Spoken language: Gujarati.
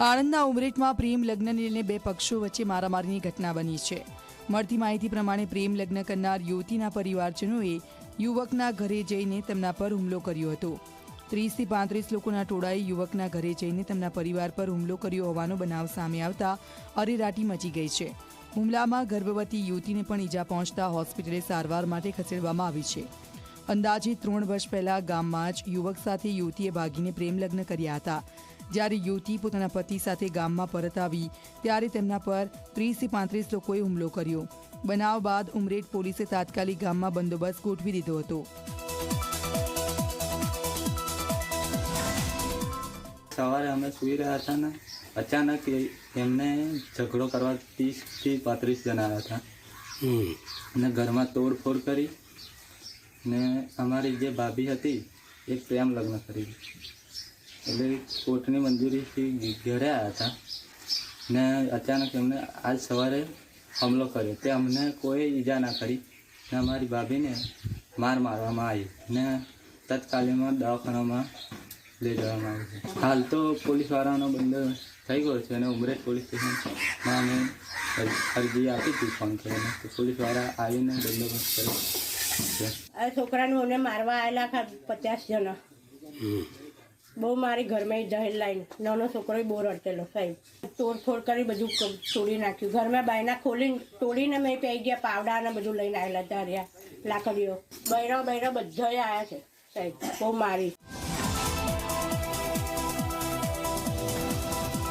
આણંદના ઉમરેઠમાં પ્રેમ લગ્નને લઈને બે પક્ષો વચ્ચે મારામારીની ઘટના બની છે. મળતી માહિતી પ્રમાણે પ્રેમ લગ્ન કરનાર યુવતીના પરિવારજનોએ યુવકના ઘરે જઈને તેમના પર હુમલો કર્યો હતો. ત્રીસથી પાંત્રીસ લોકોના ટોળાએ યુવકના ઘરે જઈને તેમના પરિવાર પર હુમલો કર્યો હોવાનો બનાવ સામે આવતા અરેરાટી મચી ગઈ છે. હુમલામાં ગર્ભવતી યુવતીને પણ ઈજા પહોંચતા હોસ્પિટલે સારવાર માટે ખસેડવામાં આવી છે. અંદાજે ત્રણ વર્ષ પહેલા ગામમાં જ યુવક સાથે યુવતીએ ભાગીને પ્રેમ લગ્ન કર્યા હતા. જ્યારે યુવતી પોતાના પતિ સાથે ગામમાં પરત આવી ત્યારે તેમના પર ત્રીસથી પાંત્રીસ લોકોએ હુમલો કર્યો. બનાવ બાદ ઉમરેઠ પોલીસે તાત્કાલિક ગામમાં બંદોબસ્ત ગોઠવી દીધો હતો. સવારે અમે સૂઈ રહ્યા હતા ને અચાનક એમને ઝઘડો કરવા ત્રીસથી પાંત્રીસ જણા આવ્યા હતા. અને ઘરમાં તોડફોડ કરી ને અમારી જે ભાભી હતી એ પ્રેમ લગ્ન કરી. એટલે કોર્ટની મંજૂરીથી ઘેરે આવ્યા હતા. ને અચાનક એમને આજ સવારે હુમલો કર્યો. તે અમને કોઈ ઈજા ના કરી. ને અમારી ભાભીને માર મારવામાં આવી. ને તત્કાલીનમાં દવાખાનામાં લઈ જવામાં આવે છે. હાલ તો પોલીસવાળાનો બંદોબસ્ત થઈ ગયો છે અને ઉમરેઠ પોલીસ સ્ટેશનમાં અમે અરજી આપી હતી ફોન કરીને. તો પોલીસવાળા આવીને બંદોબસ્ત કર્યો આ છોકરાને મને મારવા આવેલા પચાસ જણા. બહુ મારી ઘરમાં જહેર લાઈન નાનો છોકરો બહુ રડતેલો, સાહેબ. તોડફોડ કરી બધું તોડી નાખ્યું. ઘરમાં બાયના ખોલીને, તોડીને મેં પી ગયા, પાવડા ને બધું લઈને આવેલા ધાર્યા લાકડીઓ. બૈરો બૈરો બધા આવ્યા છે, સાહેબ. બહુ મારી.